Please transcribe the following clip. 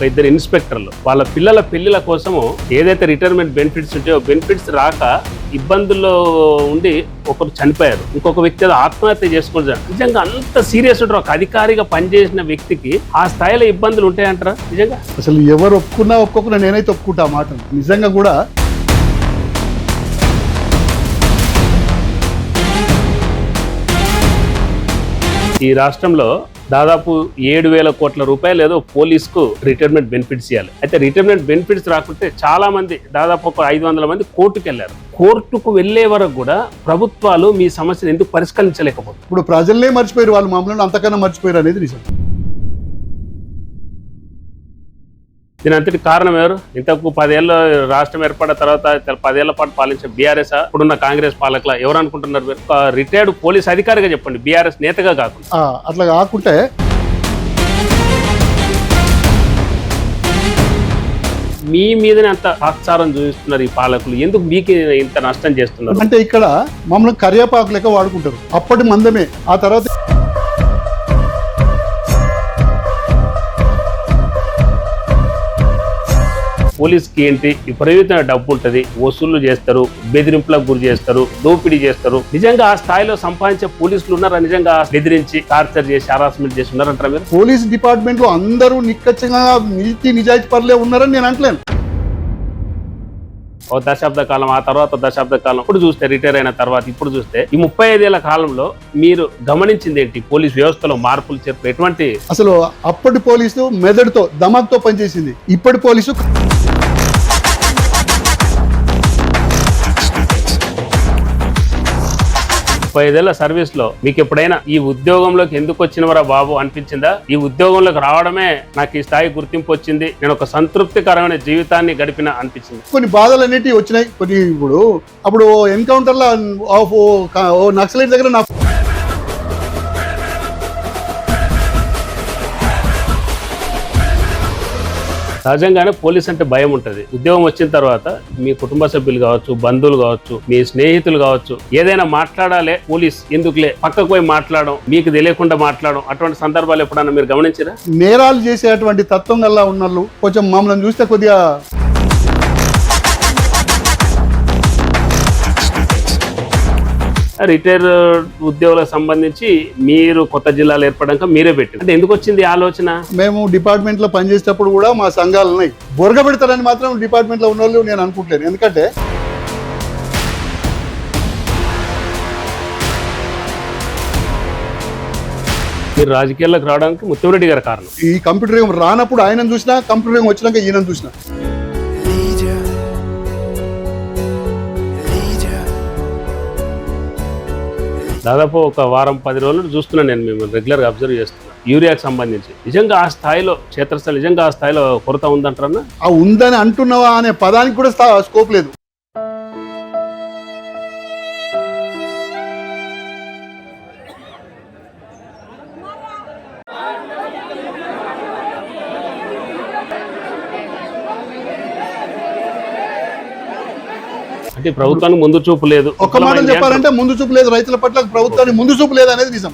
ఒక ఇద్దరు ఇన్స్పెక్టర్లు. వాళ్ళ పిల్లల పెళ్ళిల కోసము ఏదైతే రిటైర్మెంట్ బెనిఫిట్స్ ఉంటాయో బెనిఫిట్స్ రాక ఇబ్బందుల్లో ఉండి ఒకరు చనిపోయారు. ఇంకొక వ్యక్తి ఏదో ఆత్మహత్య చేసుకుంటారు నిజంగా అంత సీరియస్ ఉంటారు. ఒక అధికారిగా పనిచేసిన వ్యక్తికి ఆ స్థాయిలో ఇబ్బందులు ఉంటాయంటారా? నిజంగా? అసలు ఎవరు ఒప్పుకున్నా ఒప్పుకోకున్నా నేనైతే ఒప్పుకుంటా ఆ మాటను. నిజంగా కూడా ఈ రాష్ట్రంలో దాదాపు ఏడు వేల కోట్ల రూపాయలు ఏదో పోలీస్కు రిటైర్మెంట్ బెనిఫిట్స్ ఇవ్వాలి అయితే రిటైర్మెంట్ బెనిఫిట్స్ రాకుంటే చాలా మంది దాదాపు ఒక ఐదు వందల మంది కోర్టుకు వెళ్ళారు. కోర్టుకు వెళ్ళే వరకు కూడా ప్రభుత్వాలు మీ సమస్యను ఎందుకు పరిష్కరించలేకపోతుంది ఇప్పుడు ప్రజలనే మర్చిపోయారు వాళ్ళు మామూలు అంతకన్నా మర్చిపోయారు అనేది నిజం. దీని అంతటి కారణం ఎవరు? ఇంతకు పదేళ్ళ రాష్ట్రం ఏర్పడిన తర్వాత పదేళ్ళ పాటు పాలించిన బీఆర్ఎస్ ఇప్పుడున్న కాంగ్రెస్ పాలకుల ఎవరు అనుకుంటున్నారు మీరు? రిటైర్డ్ పోలీస్ అధికారిగా చెప్పండి బీఆర్ఎస్ నేతగా కాకుండా. అట్లా కాకుంటే మీ మీదనే అంత తాత్సారం చూపిస్తున్నారు ఈ పాలకులు. ఎందుకు మీకు ఇంత నష్టం చేస్తున్నారు? అంటే ఇక్కడ మమ్మల్ని కరియాపాకు లెక్క వాడుకుంటారు. అప్పటి మందమే. ఆ తర్వాత పోలీస్కి ఏంటి? విపరీతమైన డబ్బు ఉంటుంది వసూళ్ళు చేస్తారు బెదిరింపులకు గురి చేస్తారు దోపిడీ చేస్తారు. నిజంగా ఆ స్థాయిలో సంపాదించే పోలీసులు ఉన్నారా? నిజంగా బెదిరించి టార్చర్ చేసి హరాస్మెంట్ చేసి ఉన్నారంటారా మీరు? పోలీస్ డిపార్ట్మెంట్లో అందరూ నిక్కచ్చంగా నీతి నిజాయితీ పరులే ఉన్నారని నేను అంటలేను ఓ దశాబ్ద కాలం ఆ తర్వాత దశాబ్ద కాలం. ఇప్పుడు చూస్తే రిటైర్ అయిన తర్వాత ఇప్పుడు చూస్తే ఈ ముప్పై ఐదేళ్ళ కాలంలో మీరు గమనించింది ఏంటి? పోలీస్ వ్యవస్థలో మార్పులు చెప్పు ఎటువంటి అసలు అప్పటి పోలీసు మెదడుతో దమాక్తో పనిచేసింది. ఇప్పటి పోలీసు ముప్పై ఐదేళ్ళ సర్వీస్లో మీకు ఎప్పుడైనా ఈ ఉద్యోగంలోకి ఎందుకు వచ్చినవరా బాబు అనిపించిందా? ఈ ఉద్యోగంలోకి రావడమే నాకు ఈ స్థాయి గుర్తింపు వచ్చింది. నేను ఒక సంతృప్తికరమైన జీవితాన్ని గడిపిన అనిపించింది. కొన్ని బాధలు అనేటివి వచ్చినాయి. కొన్ని ఇప్పుడు అప్పుడు ఎన్కౌంటర్లో ఓ- ఓ నక్సలైట్ దగ్గర నా సహజంగానే పోలీస్ అంటే భయం ఉంటుంది. ఉద్యోగం వచ్చిన తర్వాత మీ కుటుంబ సభ్యులు కావచ్చు బంధువులు కావచ్చు మీ స్నేహితులు కావచ్చు ఏదైనా మాట్లాడాలే పోలీస్ ఎందుకులే? పక్కకు పోయి మాట్లాడడం మీకు తెలియకుండా మాట్లాడడం అటువంటి సందర్భాలు ఎప్పుడన్నా మీరు గమనించారా? నేరాలు చేసేటువంటి తత్వం గల్లా ఉన్నోళ్ళు కొంచెం మమ్మల్ని చూస్తే కొద్దిగా రిటైర్ ఉద్యోగులకు సంబంధించి మీరు కొత్త జిల్లాలు ఏర్పడాక మీరే పెట్టారు. అంటే ఎందుకు వచ్చింది ఆలోచన? మేము డిపార్ట్మెంట్లో పనిచేసేటప్పుడు కూడా మా సంఘాలు ఉన్నాయి. బొరగ పెడతారని మాత్రం డిపార్ట్మెంట్లో ఉన్న వాళ్ళు నేను అనుకుంటలేను. ఎందుకంటే మీరు రాజకీయాల్లోకి రావడానికి ముత్తంరెడ్డి గారి కారణం. ఈ కంప్యూటర్ రానప్పుడు ఆయనను చూసినా కంప్యూటర్ వచ్చినాక ఈయన చూసినా. దాదాపు ఒక వారం పది రోజులు చూస్తున్నాను నేను మిమ్మల్ని రెగ్యులర్గా అబ్జర్వ్ చేస్తున్నాను యూరియాకి సంబంధించి. నిజంగా ఆ స్థాయిలో క్షేత్రస్థాయి నిజంగా ఆ స్థాయిలో కొరత ఉందంటారన్నా? ఆ ఉందని అంటున్నావా అనే పదానికి కూడా స్కోప్ లేదు. అంటే ప్రభుత్వానికి ముందు చూపు లేదు. ఒక్క మాట చెప్పాలంటే ముందు చూపు లేదు. రైతుల పట్ల ప్రభుత్వానికి ముందు చూపు లేదు అనేది నిజం.